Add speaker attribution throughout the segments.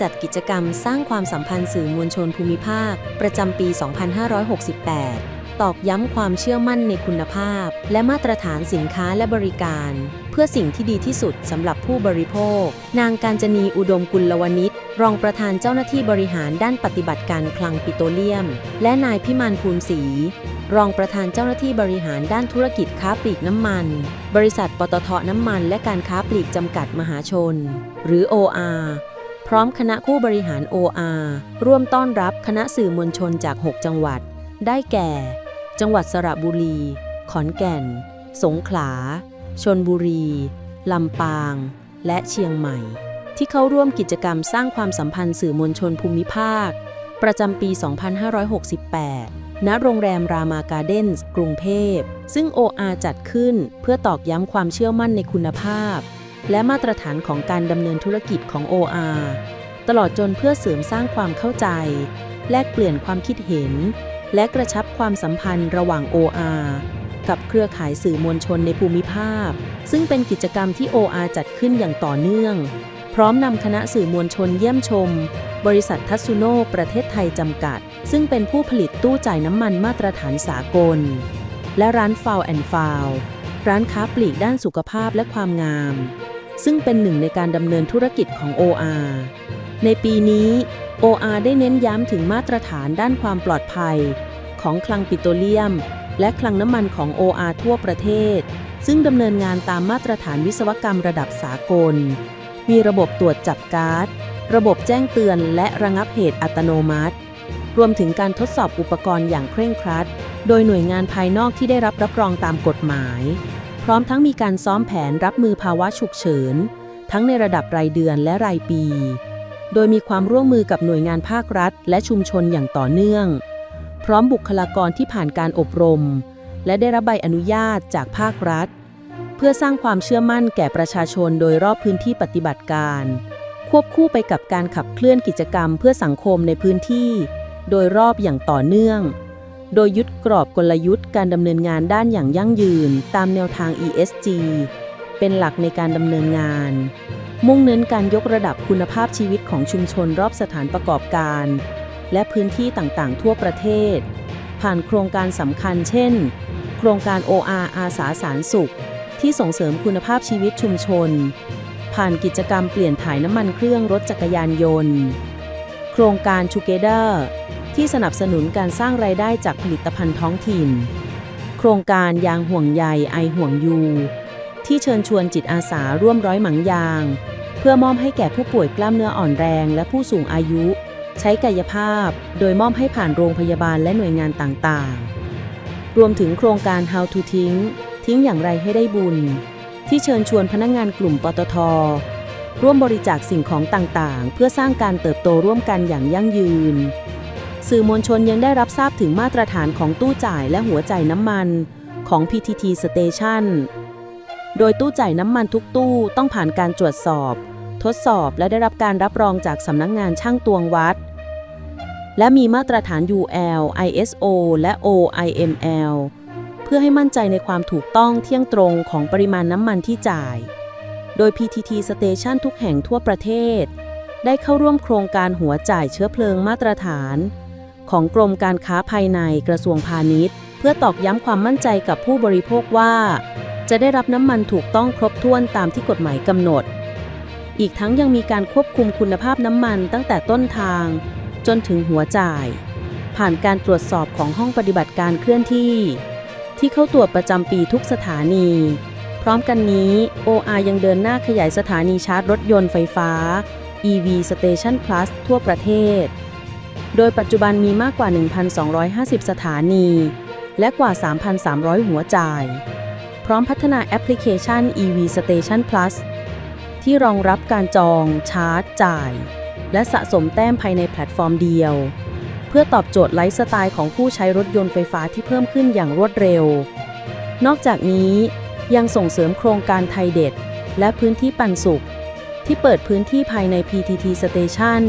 Speaker 1: จัดกิจกรรมสร้างความสัมพันธ์สื่อมวลชนภูมิภาค ประจำปี 2568 ตอกย้ำความเชื่อมั่นในคุณภาพ และมาตรฐานสินค้าและบริการ เพื่อสิ่งที่ดีที่สุดสำหรับผู้บริโภค นางการจนีอุดมกุลวณิชรองประธานเจ้าหน้าที่บริหารด้านปฏิบัติการคลังปิโตรเลียม และนายพิมานภูลศรีรองประธานเจ้าหน้าที่บริหารด้านธุรกิจค้าปลีกน้ำมัน บริษัทปตทน้ำมัน และการค้าปลีกจำกัดมหาชน หรือ OR พร้อมคณะผู้บริหาร OR ร่วมต้อนรับคณะสื่อมวลชนจาก 6 จังหวัด ได้แก่ จังหวัดสระบุรี ขอนแก่น สงขลา ชนบุรี ลำปาง และเชียงใหม่ ที่เข้าร่วมกิจกรรมสร้างความสัมพันธ์สื่อมวลชนภูมิภาค ประจำปี 2568 ณ โรงแรมรามาการ์เด้นส์กรุงเทพ ซึ่ง OR จัดขึ้นเพื่อตอกย้ำความเชื่อมั่นในคุณภาพ และมาตรฐานของการดำเนินธุรกิจของ OR ตลอดจนเพื่อเสริมสร้างความเข้าใจ แลกเปลี่ยนความคิดเห็น และกระชับความสัมพันธ์ระหว่าง OR กับเครือข่ายสื่อมวลชนในภูมิภาค ซึ่งเป็นกิจกรรมที่ OR จัดขึ้นอย่างต่อเนื่อง พร้อมนำคณะสื่อมวลชนเยี่ยมชม บริษัททัสซุโนประเทศไทยจำกัด ซึ่งเป็นผู้ผลิตตู้จ่ายน้ำมันมาตรฐานสากล และร้านฟาวแอนฟาวร้านค้าปลีกด้านสุขภาพและความงาม ซึ่งเป็นหนึ่งในการดำเนินธุรกิจของ OR ในปีนี้ OR ได้เน้นย้ำถึงมาตรฐานด้านความปลอดภัย ของคลังปิโตรเลียม และคลังน้ำมันของ OR ทั่วประเทศ ซึ่งดำเนินงานตามมาตรฐานวิศวกรรมระดับสากล มีระบบตรวจจับก๊าซระบบแจ้งเตือนและระงับเหตุอัตโนมัติ รวมถึงการทดสอบอุปกรณ์อย่างเคร่งครัด โดยหน่วยงานภายนอกที่ได้รับรับรองตามกฎหมาย พร้อมทั้งมีการซ้อมแผนรับมือภาวะฉุกเฉิน ทั้งในระดับรายเดือนและรายปี โดยมีความร่วมมือกับหน่วยงานภาครัฐ และชุมชนอย่างต่อเนื่อง พร้อมบุคลากรที่ผ่านการอบรม และได้รับใบอนุญาตจากภาครัฐ เพื่อสร้างความเชื่อมั่นแก่ประชาชนโดยรอบพื้นที่ปฏิบัติการ ควบคู่ไปกับการขับเคลื่อนกิจกรรมเพื่อสังคมในพื้นที่ โดยรอบอย่างต่อเนื่อง โดยยึดกรอบกลยุทธ์การดำเนินงานด้านอย่างยั่งยืน ตามแนวทาง ESG เป็นหลักในการดำเนินงาน มุ่งเน้นการยกระดับคุณภาพชีวิตของชุมชนรอบสถานประกอบการ และพื้นที่ต่างๆ ทั่วประเทศ ผ่านโครงการสำคัญเช่น โครงการ OR อาสาสารสุข ที่ส่งเสริมคุณภาพชีวิตชุมชน ผ่านกิจกรรมเปลี่ยนถ่ายน้ำมันเครื่องรถจักรยานยนต์ โครงการ Together ที่สนับสนุนการสร้างรายได้จากผลิตภัณฑ์ท้องถิ่น โครงการยางห่วงใยไอห่วงยูที่เชิญชวนจิตอาสาร่วมร้อยหมังยาง เพื่อมอบให้แก่ผู้ป่วยกล้ามเนื้ออ่อนแรงและผู้สูงอายุ ใช้กายภาพ โดยมอบให้ผ่านโรงพยาบาลและหน่วยงานต่างๆ รวมถึงโครงการ How to ทิ้ง ทิ้งอย่างไรให้ได้บุญ ที่เชิญชวนพนักงงานกลุ่มปตท ร่วมบริจาคสิ่งของต่างๆ เพื่อสร้างการเติบโตร่วมกันอย่างยั่งยืน สื่อมวลชนยังได้รับทราบถึงมาตรฐานของตู้จ่ายและหัวจ่ายน้ำมันของ PTT Station โดยตู้จ่ายน้ำมันทุกตู้ต้องผ่านการตรวจสอบ ทดสอบและได้รับการรับรองจากสำนักงงานช่างตวงวัด และมีมาตรฐาน UL ISO และ OIML เพื่อให้มั่นใจในความถูกต้องเที่ยงตรงของปริมาณน้ำมันที่จ่าย โดย PTT Station ทุกแห่งทั่วประเทศ ได้เข้าร่วมโครงการหัวจ่ายเชื้อเพลิงมาตรฐาน ของกรมการค้าภายในกระทรวงพาณิชย์ เพื่อตอกย้ำความมั่นใจกับผู้บริโภคว่า จะได้รับน้ำมันถูกต้องครบถ้วนตามที่กฎหมายกำหนด อีกทั้งยังมีการควบคุมคุณภาพน้ำมันตั้งแต่ต้นทาง จนถึงหัวจ่าย ผ่านการตรวจสอบของห้องปฏิบัติการเคลื่อนที่ ที่เข้าตรวจประจำปีทุกสถานี พร้อมกันนี้ OR ยังเดินหน้าขยายสถานีชาร์จรถยนต์ไฟฟ้า EV Station Plus ทั่วประเทศ โดยปัจจุบันมีมากกว่า 1,250 สถานี และกว่า 3,300 หัวจ่าย พร้อมพัฒนาแอปพลิเคชัน EV Station Plus ที่รองรับการจอง ชาร์จ จ่าย และสะสมแต้มภายในแพลตฟอร์มเดียว เพื่อตอบโจทย์ไลฟ์สไตล์ของผู้ใช้รถยนต์ไฟฟ้าที่เพิ่มขึ้นอย่างรวดเร็ว นอกจากนี้ ยังส่งเสริมโครงการไทยเด็ด และพื้นที่ปันสุข ที่เปิดพื้นที่ภายใน PTT Station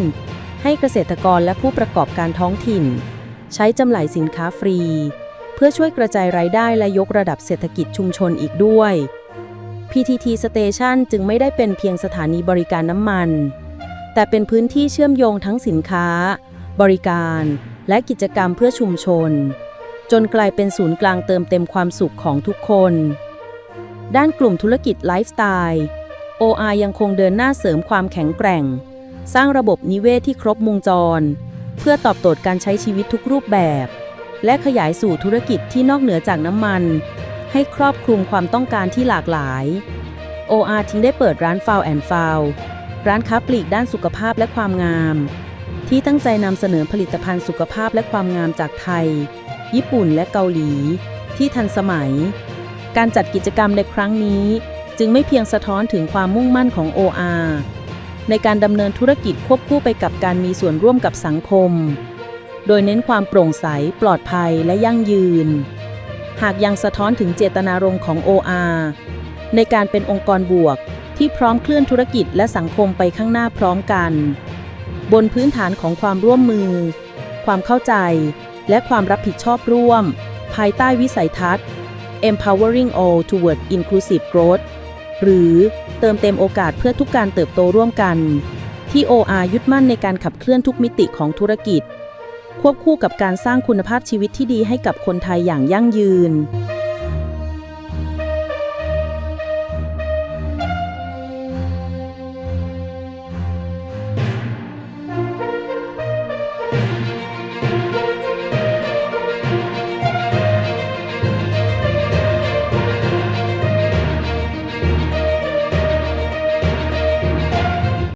Speaker 1: ให้เกษตรกรและผู้ประกอบการท้องถิ่น ใช้จำหน่ายสินค้าฟรี เพื่อช่วยกระจายรายได้และยกระดับเศรษฐกิจชุมชนอีกด้วย PTT Station จึงไม่ได้เป็นเพียงสถานีบริการน้ำมัน แต่เป็นพื้นที่เชื่อมโยงทั้งสินค้า บริการและกิจกรรมเพื่อชุมชน จนกลายเป็นศูนย์กลางเติมเต็มความสุขของทุกคน ด้านกลุ่มธุรกิจไลฟ์สไตล์ OR ยังคงเดินหน้าเสริมความแข็งแกร่ง สร้างระบบนิเวศที่ครบวงจร เพื่อตอบโจทย์การใช้ชีวิตทุกรูปแบบ และขยายสู่ธุรกิจที่นอกเหนือจากน้ำมัน ให้ครอบคลุมความต้องการที่หลากหลาย OR ทิ้งได้เปิดร้านฟาวแอนฟาวร้านค้าปลีกด้านสุขภาพและความงาม ที่ตั้งใจนำเสนอผลิตภัณฑ์สุขภาพและความงามจากไทย ญี่ปุ่นและเกาหลี ที่ทันสมัย การจัดกิจกรรมในครั้งนี้ จึงไม่เพียงสะท้อนถึงความมุ่งมั่นของ OR ในการดำเนินธุรกิจควบคู่ไปกับการมีส่วนร่วมกับสังคม โดยเน้นความโปร่งใส ปลอดภัยและยั่งยืน หากยังสะท้อนถึงเจตนารมณ์ของ OR ในการเป็นองค์กรบวกที่พร้อมเคลื่อนธุรกิจและสังคมไปข้างหน้าพร้อมกัน บนพื้นฐานของความร่วมมือ ความเข้าใจ และความรับผิดชอบร่วม ภายใต้วิสัยทัศน์ empowering all toward inclusive growth หรือเติมเต็มโอกาสเพื่อทุกการเติบโตร่วมกัน ที่ OR ยึดมั่นในการขับเคลื่อนทุกมิติของธุรกิจ ควบคู่กับการสร้างคุณภาพชีวิตที่ดีให้กับคนไทยอย่างยั่งยืน